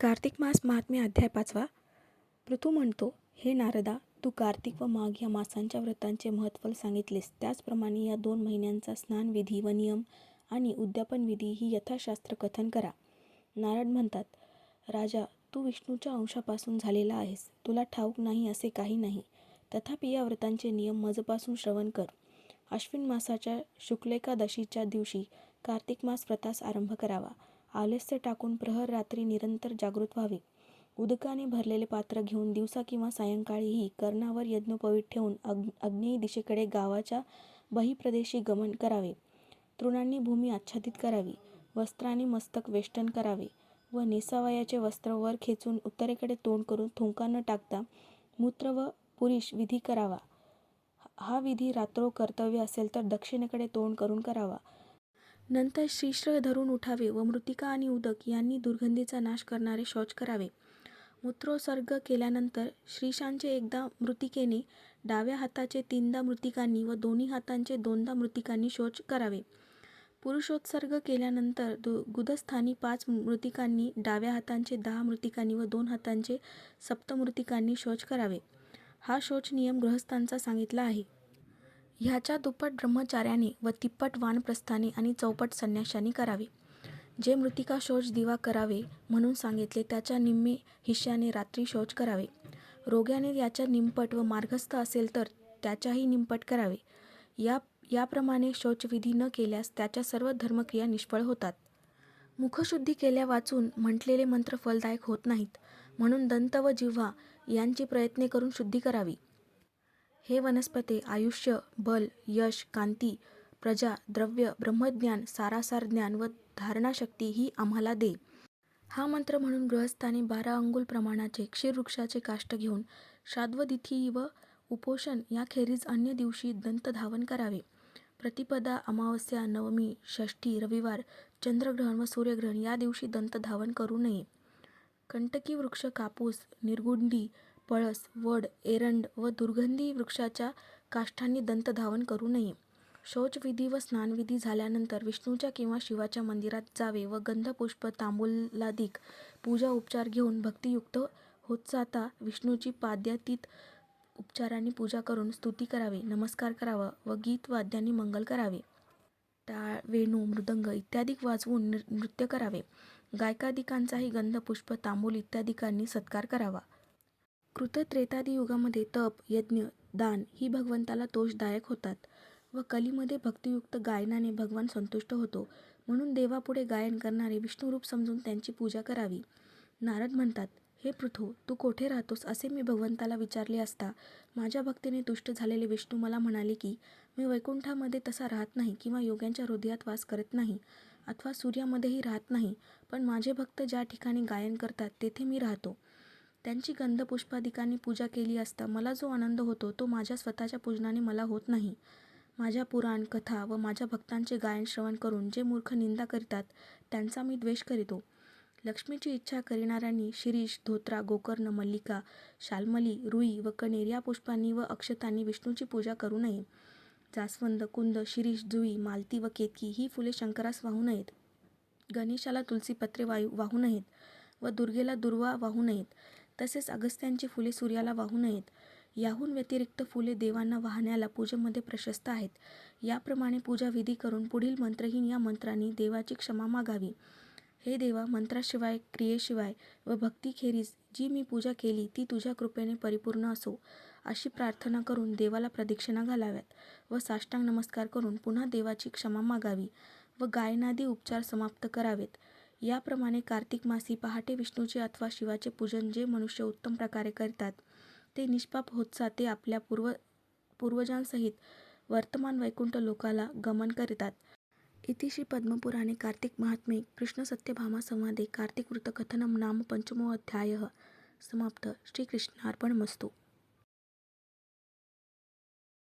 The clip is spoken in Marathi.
कार्तिक मास महात्म्य अध्याय पाचवा. पृथू म्हणतो हे नारदा तू कार्तिक व माघ या मासांच्या व्रतांचे महत्त्व सांगितलेस. त्याचप्रमाणे या दोन महिन्यांचा स्नानविधी व नियम आणि उद्यापनविधी ही यथाशास्त्र कथन करा. नारद म्हणतात राजा तू विष्णूच्या अंशापासून झालेला आहेस. तुला ठाऊक नाही असे काही नाही. तथापि या व्रतांचे नियम मजपासून श्रवण कर. अश्विन मासाच्या शुक्लेकादशीच्या दिवशी कार्तिक मास व्रतास आरंभ करावा. आलस्य टाकून प्रहर रात्री निरंतर जागृत व्हावे. उदकाने भरलेले पात्र घेऊन दिवसा किंवा सायंकाळीही कर्णावर यज्ञोपवीत ठेवून अग् आग्नेय दिशेकडे गावाच्या बहिप्रदेशी गमन करावे. तृणांनी भूमी आच्छादित करावी. वस्त्राने मस्तक वेष्टन करावे व नेसावयाचे वस्त्र वर खेचून उत्तरेकडे तोंड करून थुंका न टाकता मूत्र व पुरुष विधी करावा. हा विधी रात्रो कर्तव्य असेल तर दक्षिणेकडे तोंड करून करावा. नंतर श्रीश्रय धरून उठावे व मृतिका आणि उदक यांनी दुर्गंधीचा नाश करणारे शौच करावे. मूत्रोत्सर्ग केल्यानंतर श्रीशांचे एकदा मृतिकेने डाव्या हाताचे तीनदा मृतिकांनी व दोन्ही हातांचे दोनदा मृतिकांनी शौच करावे. पुरुषोत्सर्ग केल्यानंतर दु गुदस्थानी पाच मृतिकांनी डाव्या हातांचे दहा मृतिकांनी व दोन हातांचे सप्तमृतिकांनी शौच करावे. हा शौच नियम गृहस्थांचा सांगितला आहे. ह्याच्या दुप्पट ब्रह्मचार्याने व तिप्पट वानप्रस्थाने आणि चौपट संन्याशाने करावे. जे मृतिका शौच दिवा करावे म्हणून सांगितले त्याच्या निम्मे हिश्याने रात्री शौच करावे. रोग्याने याच्या निंपट व मार्गस्थ असेल तर त्याच्याही निंपट करावे. या याप्रमाणे शौचविधी न केल्यास त्याच्या सर्व धर्मक्रिया निष्फळ होतात. मुखशुद्धी केल्या वाचून म्हटलेले मंत्र फलदायक होत नाहीत. म्हणून दंत व जिव्हा यांची प्रयत्ने करून शुद्धी करावी. हे वनस्पते आयुष्य बल यश कांती प्रजा द्रव्य ब्रह्मज्ञान सारासार ज्ञान व धारणाशक्ती ही आम्हाला दे. हा मंत्र म्हणून गृहस्थाने बारा अंगुल प्रमाणाचे क्षीरवृक्षाचे काष्ट घेऊन श्राद्वतिथी व उपोषण याखेरीज अन्य दिवशी दंतधावन करावे. प्रतिपदा अमावस्या नवमी षष्ठी रविवार चंद्रग्रहण व सूर्यग्रहण या दिवशी दंतधावन करू नये. कंटकी वृक्ष कापूस निरगुंडी पळस वड एरंड व दुर्गंधी वृक्षाच्या काष्ठांनी दंतधावन करू नये. शौचविधी व स्नानविधी झाल्यानंतर विष्णूच्या किंवा शिवाच्या मंदिरात जावे व गंधपुष्प तांबूलादिक पूजा उपचार घेऊन भक्तियुक्त होत जाता विष्णूची पाद्यातीत उपचारांनी पूजा करून स्तुती करावी नमस्कार करावा व गीत वाद्यांनी मंगल करावे. टाळ वेणू मृदंग इत्यादी वाजवून नृत्य करावे. गायकादिकांचाही गंधपुष्प तांबूल इत्यादिकांनी सत्कार करावा. कृतत्रेतादी युगामध्ये तप यज्ञ दान ही भगवंताला तोषदायक होतात व कलीमध्ये भक्तियुक्त गायनाने भगवान संतुष्ट होतो. म्हणून देवापुढे गायन करणारे विष्णुरूप समजून त्यांची पूजा करावी. नारद म्हणतात हे पृथू तू कोठे राहतोस असे मी भगवंताला विचारले असता माझ्या भक्तीने तुष्ट झालेले विष्णू मला म्हणाले की मी वैकुंठामध्ये तसा राहत नाही किंवा योग्यांच्या हृदयात वास करत नाही अथवा सूर्यामध्येही राहत नाही पण माझे भक्त ज्या ठिकाणी गायन करतात तेथे मी राहतो. त्यांची गंधपुष्पादिकांनी पूजा केली असता मला जो आनंद होतो तो माझ्या स्वतःच्या पूजनाने मला होत नाही. माझ्या पुराण कथा व माझ्या भक्तांचे गायन श्रवण करून जे मूर्ख निंदा करतात त्यांचा मी द्वेष करीतो. लक्ष्मीची इच्छा करिणाऱ्यांनी शिरीष धोत्रा गोकर्ण मल्लिका शाल्मली रुई व कणेर या पुष्पांनी व अक्षतांनी विष्णूची पूजा करू नये. जास्वंद कुंद शिरीष जुई मालती व केतकी ही फुले शंकरास वाहू नयेत. गणेशाला तुलसीपत्रे वायू वाहू नयेत व दुर्गेला दुर्वा वाहू नयेत. तसेच अगस्त्यांची फुले सूर्याला वाहू नयेत. याहून व्यतिरिक्त फुले देवांना वाहण्याला पूजेमध्ये प्रशस्त आहेत. याप्रमाणे पूजा विधी करून पुढील मंत्रहीन या मंत्रांनी देवाची क्षमा मागावी. हे देवा मंत्राशिवाय क्रियेशिवाय व भक्तीखेरीज जी मी पूजा केली ती तुझ्या कृपेने परिपूर्ण असो अशी प्रार्थना करून देवाला प्रदक्षिणा घालाव्यात व साष्टांग नमस्कार करून पुन्हा देवाची क्षमा मागावी व गायनादी उपचार समाप्त करावेत. याप्रमाणे कार्तिक मासी पहाटे विष्णूचे अथवा शिवाचे पूजन जे मनुष्य उत्तम प्रकारे करतात ते निष्पाप होत जाते आपल्या पूर्व पूर्वजांसहित वर्तमान वैकुंठ लोकाला गमन करतात. इति श्री पद्मपुराणे कार्तिक महात्म्ये कृष्णसत्यभामा संवादे कार्तिक वृत्तकथनं नाम पंचमोऽध्यायः समाप्त. श्रीकृष्णार्पणमस्तु